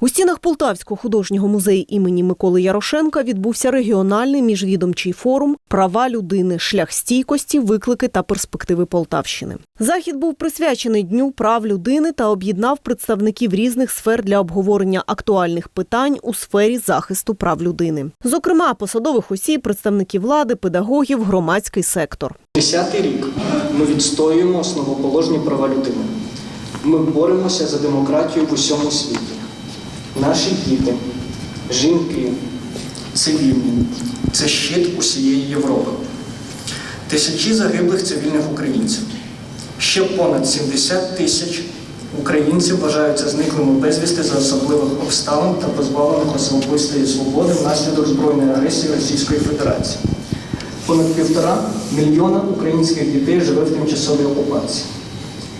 У стінах Полтавського художнього музею імені Миколи Ярошенка відбувся регіональний міжвідомчий форум Права людини, шлях стійкості, виклики та перспективи Полтавщини. Захід був присвячений Дню прав людини та об'єднав представників різних сфер для обговорення актуальних питань у сфері захисту прав людини. Зокрема, посадових осіб, представників влади, педагогів, громадський сектор. Десятий рік ми відстоюємо основоположні права людини. Ми боремося за демократію в усьому світі. Наші діти, жінки, цивільні це щит усієї Європи. Тисячі загиблих цивільних українців. Ще понад 70 тисяч українців вважаються зниклими безвісти за особливих обставин та позбавлених особистої свободи внаслідок збройної агресії Російської Федерації. Понад півтора мільйона українських дітей живе в тимчасовій окупації.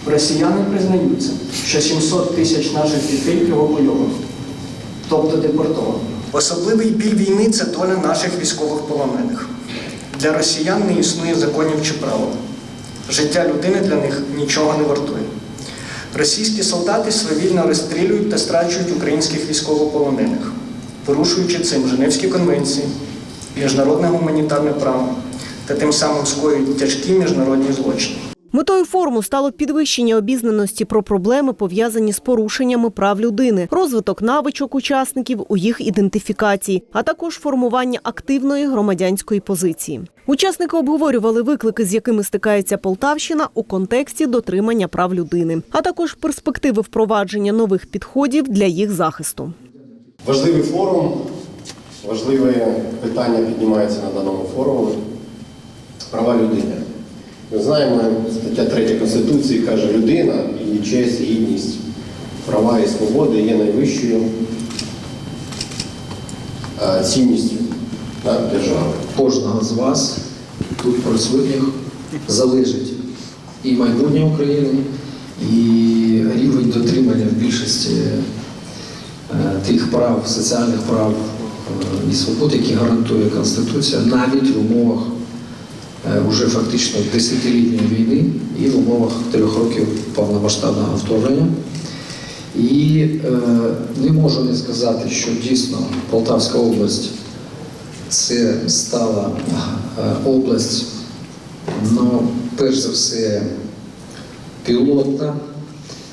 Росіяни признаються, що 700 тисяч наших дітей евакуйовані, тобто депортовані. Особливий біль війни це доля наших військових полонених. Для росіян не існує законів чи правил. Життя людини для них нічого не вартує. Російські солдати свавільно розстрілюють та страчують українських військовополонених, порушуючи цим Женевські конвенції, міжнародне гуманітарне право та тим самим скоюють тяжкі міжнародні злочини. Метою форуму стало підвищення обізнаності про проблеми, пов'язані з порушеннями прав людини, розвиток навичок учасників у їх ідентифікації, а також формування активної громадянської позиції. Учасники обговорювали виклики, з якими стикається Полтавщина у контексті дотримання прав людини, а також перспективи впровадження нових підходів для їх захисту. Важливий форум, важливе питання піднімається на даному форумі. Права людини. Ми знаємо, стаття 3 Конституції каже, людина, її честь, гідність, права і свободи є найвищою е, цінністю держави. кожного з вас тут присутніх залежить і майбутнє України, і рівень дотримання в більшості е, тих прав, соціальних прав е, і свобод, які гарантує Конституція, навіть в умовах уже фактично десятилітньої війни і в умовах трьох років повномасштабного вторгнення. І е, не можу не сказати, що дійсно Полтавська область це стала е, область, ну, перш за все, пілотна,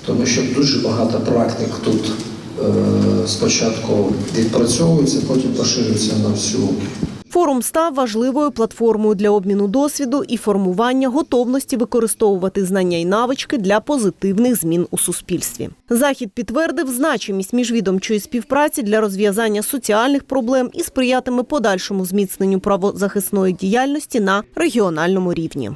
тому що дуже багато практик тут е, спочатку відпрацьовується, потім поширюється на всю Форум став важливою платформою для обміну досвіду і формування готовності використовувати знання і навички для позитивних змін у суспільстві. Захід підтвердив значимість міжвідомчої співпраці для розв'язання соціальних проблем і сприятиме подальшому зміцненню правозахисної діяльності на регіональному рівні.